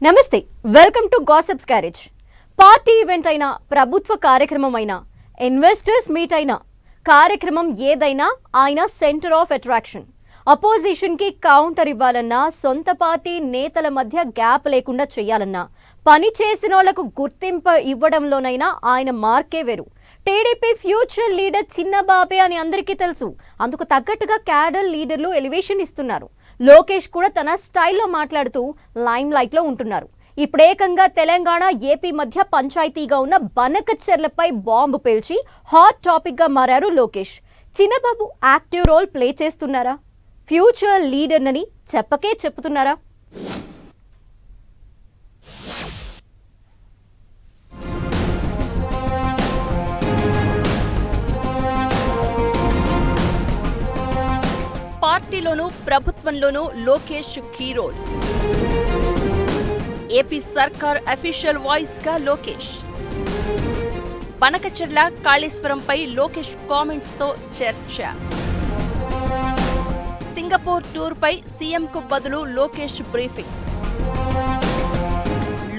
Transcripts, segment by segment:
నమస్తే welcome to gossips carriage party event అయినా ప్రభుత్వ కార్యక్రమం అయినా ఇన్వెస్టర్స్ మీట్ అయినా కార్యక్రమం ఏదైనా ఆయన సెంటర్ ఆఫ్ అట్రాక్షన్ అపోజిషన్కి కౌంటర్ ఇవ్వాలన్నా సొంత పార్టీ నేతల మధ్య గ్యాప్ లేకుండా చేయాలన్నా పని చేసిన వాళ్ళకు గుర్తింపు ఇవ్వడంలోనైనా ఆయన మార్కే వేరు. టీడీపీ ఫ్యూచర్ లీడర్ చిన్న బాబే అని అందరికీ తెలుసు. అందుకు తగ్గట్టుగా క్యాడర్ లీడర్లు ఎలివేషన్ ఇస్తున్నారు. లోకేష్ కూడా తన స్టైల్లో మాట్లాడుతూ లైమ్ లైట్లో ఉంటున్నారు. ఇప్పుడేకంగా తెలంగాణ ఏపీ మధ్య పంచాయతీగా ఉన్న బనకచెర్లపై బాంబు పేల్చి హాట్ టాపిక్గా మారారు Lokesh. Chinnababu active role play చేస్తున్నారా? ఫ్యూచర్ లీడర్నని చెప్పకే చెప్తున్నారా? పార్టీలోనూ ప్రభుత్వంలోనూ లోకేష్ కీ రోల్. ఏపీ సర్కార్ అఫీషియల్ వాయిస్గా లోకేష్. బనకచెర్ల కాళేశ్వరంపై లోకేష్ కామెంట్స్తో చర్చ. సింగపూర్ టూర్ పై సీఎం కు బదులు లోకేష్ బ్రీఫింగ్.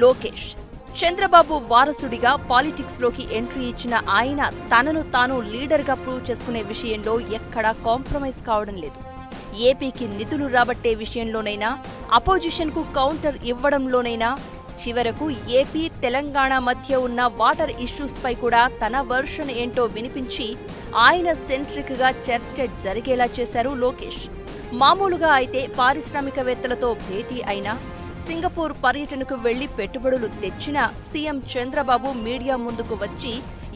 లోకేష్ చంద్రబాబు వారసుడిగా పాలిటిక్స్లోకి ఎంట్రీ ఇచ్చిన ఆయన తనను తాను లీడర్గా ప్రూవ్ చేసుకునే విషయంలో ఎక్కడా కాంప్రమైజ్ కావడం లేదు. ఏపీకి నిధులు రాబట్టే విషయంలోనైనా అపోజిషన్కు కౌంటర్ ఇవ్వడంలోనైనా చివరకు ఏపీ తెలంగాణ మధ్య ఉన్న వాటర్ ఇష్యూస్ పై కూడా తన వర్షన్ ఏంటో వినిపించి ఆయన సెంట్రిక్గా చర్చ జరిగేలా చేశారు లోకేష్. మామూలుగా అయితే పారిశ్రామికవేత్తలతో భేటీ అయినా సింగపూర్ పర్యటనకు వెళ్ళి పెట్టుబడులు తెచ్చిన సీఎం చంద్రబాబు మీడియా ముందుకు వచ్చి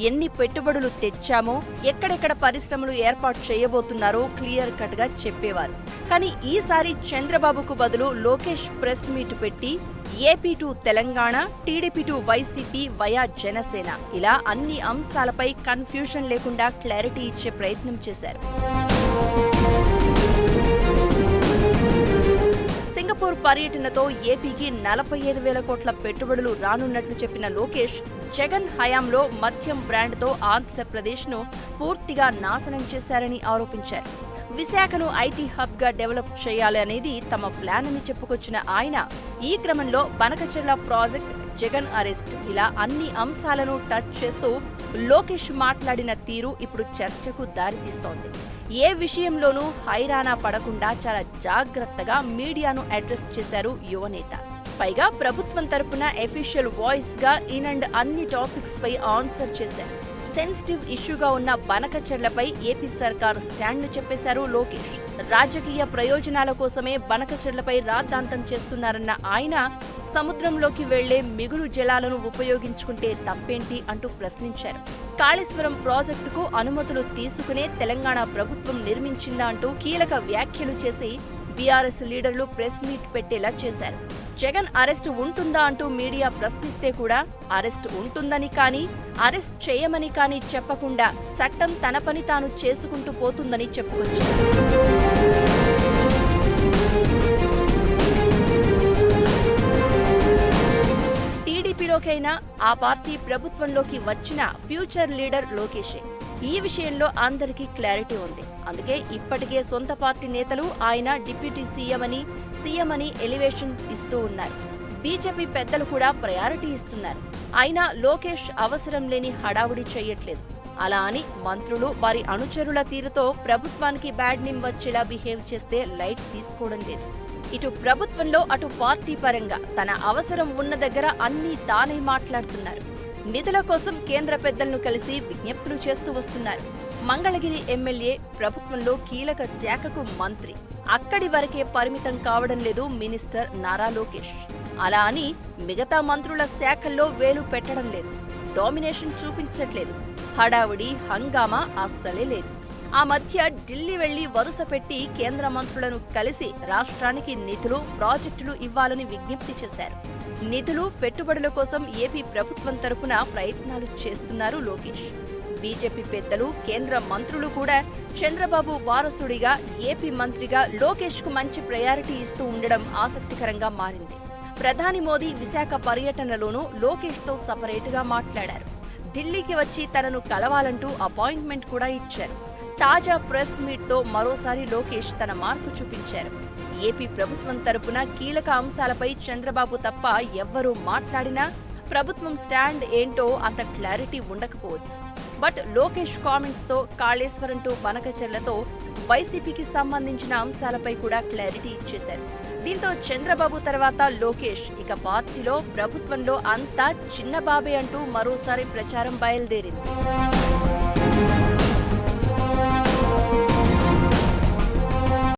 ఎన్ని పెట్టుబడులు తెచ్చామో ఎక్కడెక్కడ పరిశ్రమలు ఏర్పాటు చేయబోతున్నారో క్లియర్ కట్గా చెప్పేవారు. కానీ ఈసారి చంద్రబాబుకు బదులు లోకేష్ ప్రెస్ మీట్ పెట్టి AP to Telangana TDP to YCP via Janasena. ఇలా అన్ని అంశాలపై కన్ఫ్యూజన్ లేకుండా క్లారిటీ ఇచ్చే ప్రయత్నం చేశారు. సింగపూర్ పర్యటనతో ఏపీకి నలభై ఐదు వేల కోట్ల పెట్టుబడులు రానున్నట్లు చెప్పిన లోకేష్ జగన్ హయాంలో మద్యం బ్రాండ్తో ఆంధ్రప్రదేశ్ను పూర్తిగా నాశనం చేశారని ఆరోపించారు. విశాఖను ఐటీ హబ్గా డెవలప్ చేయాలి అనేది తమ ప్లాన్ అని చెప్పుకొచ్చిన ఆయన ఈ క్రమంలో బనకచెర్ల ప్రాజెక్ట్ జగన్ అరెస్ట్. ఇలా అన్ని అంశాలను టచ్ చేస్తూ లోకేష్ మాట్లాడిన తీరు ఇప్పుడు చర్చకు దారితీస్తోంది. ఏ విషయంలోనూ హైరానా పడకుండా చాలా జాగ్రత్తగా మీడియాను అడ్రస్ చేశారు యువనేత పైగా ప్రభుత్వం తరపున ఎఫీషియల్ వాయిస్గా అండ్ అన్ని టాపిక్స్ పై ఆన్సర్ చేశారు. సెన్సిటివ్ ఇష్యూగా ఉన్న బనకచెర్లపై ఏపీ సర్కార్ స్టాండ్ చెప్పేశారు లోకేష్. రాజకీయ ప్రయోజనాల కోసమే బనకచెర్లపై రాద్ధాంతం చేస్తున్నారన్న ఆయన సముద్రంలోకి వెళ్ళే మిగులు జలాలను ఉపయోగించుకుంటే తప్పేంటి అంటూ ప్రశ్నించారు. కాళేశ్వరం ప్రాజెక్టుకు అనుమతులు తీసుకునే తెలంగాణ ప్రభుత్వం నిర్మించిందా అంటూ కీలక వ్యాఖ్యలు చేసి బీఆర్ఎస్ లీడర్లు ప్రెస్ మీట్ పెట్టేలా చేశారు. జగన్ అరెస్ట్ ఉంటుందా అంటూ మీడియా ప్రశ్నిస్తే కూడా అరెస్ట్ ఉంటుందని కానీ అరెస్ట్ చేయమని కానీ చెప్పకుండా చట్టం తన పని తాను చేసుకుంటూ పోతుందని చెప్పుకొచ్చారు పార్టీలోకైనా ఆ పార్టీ ప్రభుత్వంలోకి వచ్చిన ఫ్యూచర్ లీడర్ లోకేషే. ఈ విషయంలో అందరికీ క్లారిటీ ఉంది. అందుకే ఇప్పటికే సొంత పార్టీ నేతలు ఆయన డిప్యూటీ సీఎం అని సీఎం అని ఎలివేషన్ ఇస్తూ ఉన్నారు. బీజేపీ పెద్దలు కూడా ప్రయారిటీ ఇస్తున్నారు. అయినా లోకేష్ అవసరం లేని హడావుడి చేయట్లేదు. అలా అని మంత్రులు వారి అనుచరుల తీరుతో ప్రభుత్వానికి బ్యాడ్ నేమ్ వచ్చేలా బిహేవ్ చేస్తే లైట్ తీసుకోవడం లేదు. ఇటు ప్రభుత్వంలో అటు పార్టీ పరంగా తన అవసరం ఉన్న దగ్గర అన్నీ తానే మాట్లాడుతున్నారు. నిధుల కోసం కేంద్ర పెద్దలను కలిసి విజ్ఞప్తులు చేస్తూ వస్తున్నారు. మంగళగిరి ఎమ్మెల్యే ప్రభుత్వంలో కీలక శాఖకు మంత్రి. అక్కడి వరకే పరిమితం కావడం లేదు మినిస్టర్ నారా లోకేష్. అలా అని మిగతా మంత్రుల శాఖల్లో వేలు పెట్టడం లేదు. డామినేషన్ చూపించట్లేదు. హడావుడి హంగామా అస్సలే లేదు. ఆ మధ్య ఢిల్లీ వెళ్ళి వరుస పెట్టి కేంద్ర మంత్రులను కలిసి రాష్ట్రానికి నిధులు ప్రాజెక్టులు ఇవ్వాలని విజ్ఞప్తి చేశారు. నిధులు పెట్టుబడుల కోసం ఏపీ ప్రభుత్వం తరపున ప్రయత్నాలు చేస్తున్నారు లోకేష్. బీజేపీ పెద్దలు కేంద్ర మంత్రులు కూడా చంద్రబాబు వారసుడిగా ఏపీ మంత్రిగా లోకేష్కు మంచి ప్రయారిటీ ఇస్తూ ఉండడం ఆసక్తికరంగా మారింది. ప్రధాని మోదీ విశాఖ పర్యటనలోనూ లోకేష్తో సపరేట్గా మాట్లాడారు. ఢిల్లీకి వచ్చి తనను కలవాలంటూ అపాయింట్మెంట్ కూడా ఇచ్చారు. తాజా ప్రెస్ మీట్తో మరోసారి లోకేష్ తన మార్పు చూపించారు. ఏపీ ప్రభుత్వం తరపున కీలక అంశాలపై చంద్రబాబు తప్ప ఎవ్వరూ మాట్లాడినా ప్రభుత్వం స్టాండ్ ఏంటో అంత క్లారిటీ ఉండకపోవచ్చు. బట్ లోకేష్ కామెంట్స్తో కాళేశ్వరం టు వైసీపీకి సంబంధించిన అంశాలపై కూడా క్లారిటీ ఇచ్చేశారు. దీంతో చంద్రబాబు తర్వాత లోకేష్ ఇక పార్టీలో ప్రభుత్వంలో అంతా చిన్న బాబే అంటూ మరోసారి ప్రచారం బయలుదేరింది.